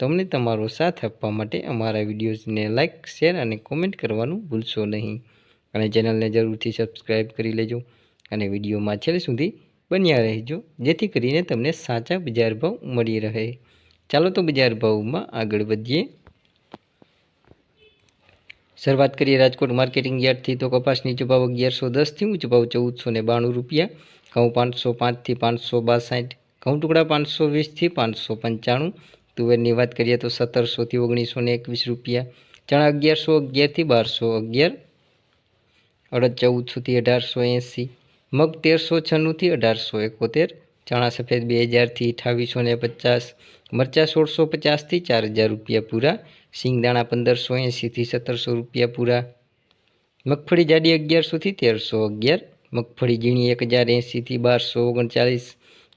તો અમને તમારો સાથ આપવા માટે અમારા વિડીયોઝને લાઇક શેર અને કોમેન્ટ કરવાનું ભૂલશો નહીં. અને ચેનલને જરૂરથી સબસ્ક્રાઈબ કરી લેજો અને વિડીયોમાં છેલ્લે સુધી બન્યા રહેજો, જેથી કરીને તમને સાચા બજાર ભાવ મળી રહે. ચાલો તો બજાર ભાવમાં આગળ વધીએ. શરૂઆત કરીએ રાજકોટ માર્કેટિંગ યાર્ડથી. તો કપાસ નીચો ભાવ અગિયારસો દસથી ઊંચો ભાવ ચૌદસો ને બાણું રૂપિયા. ઘઉં પાંચસો પાંચથી પાંચસો બાસઠ. ઘઉં ટુકડા પાંચસો વીસથી પાંચસો પંચાણું. તુવેરની વાત કરીએ તો સત્તરસોથી ઓગણીસો ને એકવીસ રૂપિયા. ચણા અગિયારસો, અગિયારથી બારસો, અગિયાર, અડદ ચૌદસોથી અઢારસો એંસી, મગ તેરસો, છન્નુંથી અઢારસો એકોતેર, ચણા સફેદ બે હજારથી અઠાવીસો ને પચાસ, મરચાં સોળસો પચાસથી ચાર હજાર રૂપિયા પૂરા, સિંગદાણા પંદરસો એંસીથી સત્તરસો રૂપિયા પૂરા. મગફળી જાડી અગિયારસોથી તેરસો અગિયાર, મગફળી ઝીણી એક હજાર એંસીથી બારસો ઓગણચાલીસ,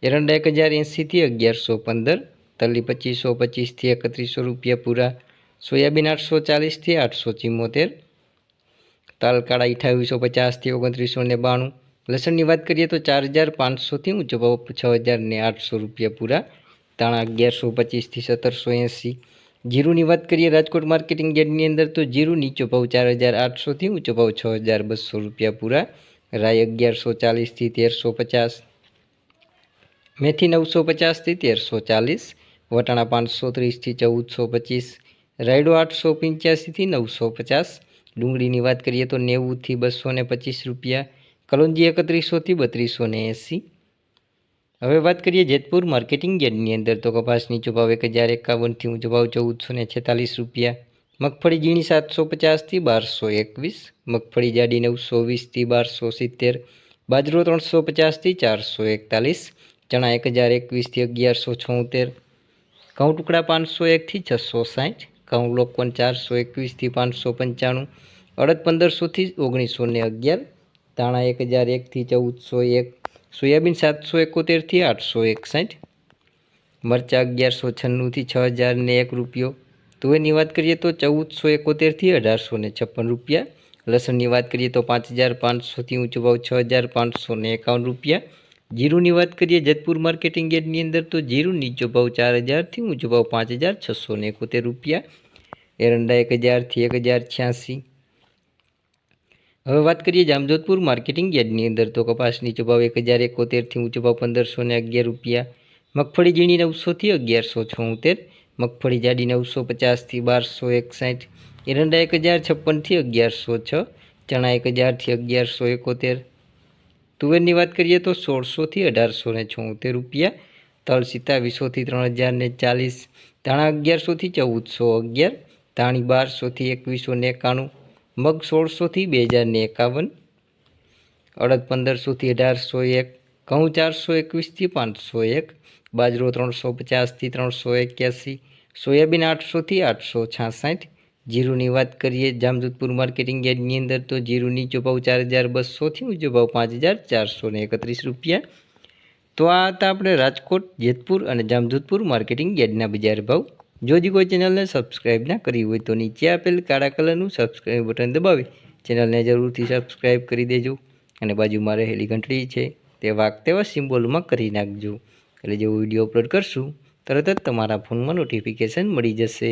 એરંડા એક હજાર એંસીથી અગિયારસો પંદર તલી પચીસો પચીસથી એકત્રીસો રૂપિયા પૂરા. સોયાબીન આઠસો ચાલીસથી આઠસો ચિમ્મોતેર. તાલકાળા અઠાવીસો પચાસથી ઓગણત્રીસો ને બાણું. લસણની વાત કરીએ તો ચાર હજાર પાંચસોથી ઊંચો ભાવ છ હજાર ને આઠસો રૂપિયા પૂરા. તાણા અગિયારસો પચીસથી સત્તરસો એંસી. જીરુની વાત કરીએ રાજકોટ માર્કેટિંગ યાર્ડની અંદર તો જીરું નીચો ભાવ ચાર હજાર આઠસોથી ઊંચો ભાવ છ હજાર બસો રૂપિયા પૂરા. રાય અગિયારસો ચાલીસથી તેરસો પચાસ. મેથી નવસો પચાસથી તેરસો ચાલીસ. વટાણા પાંચસો ત્રીસથી ચૌદસો પચીસ, રાયડો આઠસો પંચ્યાસીથી નવસો પચાસ, ડુંગળીની વાત કરીએ તો નેવુંથી બસો ને પચીસ રૂપિયા, કલોંજી એકત્રીસોથી બત્રીસો ને એંસી. હવે વાત કરીએ જેતપુર માર્કેટિંગ યાર્ડની અંદર તો કપાસ નીચો ભાવ એક હજાર એકાવનથી ઊંચો ભાવ ચૌદસો ને છેતાલીસ રૂપિયા, મગફળી ઝીણી સાતસો પચાસથી બારસો એકવીસ, મગફળી જાડી નવસો વીસથી બારસો સિત્તેર, બાજરો ત્રણસો પચાસથી ચારસો એકતાલીસ, ચણા એક હજાર એકવીસથી અગિયારસો છોતેર ઘઉં ટુકડા પાંચસો એકથી છસો સાઠ, ઘઉં લોકવન ચારસો એકવીસથી પાંચસો પંચાણું, અડદ પંદરસોથી ઓગણીસો ને અગિયાર, ધાણા એક હજાર એકથી ચૌદસો એક, સોયાબીન સાતસો એકોતેરથી આઠસો એકસઠ, મરચાં અગિયારસો છન્નુંથી છ હજાર ને એક રૂપિયો. તુવેરની વાત કરીએ તો ચૌદસો એકોતેરથી અઢારસો ને છપ્પન રૂપિયા. લસણની વાત કરીએ તો પાંચ હજાર પાંચસોથી ઊંચો ભાવ છ હજાર પાંચસો એકાવન રૂપિયા. જીરુની વાત કરીએ જેતપુર માર્કેટિંગ યાર્ડની અંદર, તો જીરું નીચો ભાવ ચાર હજારથી ઊંચો ભાવ પાંચ હજાર છસો ને એકોતેર રૂપિયા. એરંડા એક હજારથી એક હજાર છ્યાસી. હવે વાત કરીએ જામજોધપુર માર્કેટિંગ યાર્ડની અંદર, તો કપાસ નીચો ભાવ એક હજાર એકોતેરથી ઊંચો ભાવ પંદરસો ને અગિયાર રૂપિયા. મગફળી ઝીણી નવસોથી અગિયારસો છોતેર. મગફળી જાડી નવસો પચાસથી બારસો એકસાઠ. એરંડા એક હજાર છપ્પનથી અગિયારસો છ. ચણા એક હજારથી અગિયારસો એકોતેર. તુવેરની વાત કરીએ તો સોળસોથી અઢારસો ને છોતેર રૂપિયા તલ સિત્તાવીસોથી ત્રણ હજાર ને ચાલીસ, ધાણા અગિયારસોથી ચૌદસો અગિયાર, ધાણી બારસોથી એકવીસો ને એકાણું, મગ સોળસોથી બે હજાર ને એકાવન, અડદ પંદરસોથી અઢારસો એક, ઘઉં ચારસો એકવીસથી પાંચસો એક, બાજરો ત્રણસો પચાસથી ત્રણસો એક્યાસી, સોયાબીન આઠસોથી આઠસો છાસઠ જીરુની વાત કરીએ, જામજોધપુર માર્કેટિંગ યાર્ડની અંદર તો જીરું નીચો ભાવ ચાર હજાર બસોથી ઊંચો ભાવ પાંચ હજાર ચારસો એકત્રીસ રૂપિયા. તો આ હતા આપણે રાજકોટ, જેતપુર અને જામજોધપુર માર્કેટિંગ યાર્ડના બજાર ભાવ. જો હજી કોઈ ચેનલને સબસ્ક્રાઈબ ના કરી હોય તો નીચે આપેલ કાળા કલરનું સબસ્ક્રાઈબ બટન દબાવી. ચેનલને જરૂરથી સબસ્ક્રાઈબ કરી દેજો અને બાજુમાં રહેલી ઘંટડી છે તે વાગ તેવા સિમ્બોલમાં કરી નાખજો. એટલે જેવો વીડિયો અપલોડ કરશું, તરત જ તમારા ફોનમાં નોટિફિકેશન મળી જશે.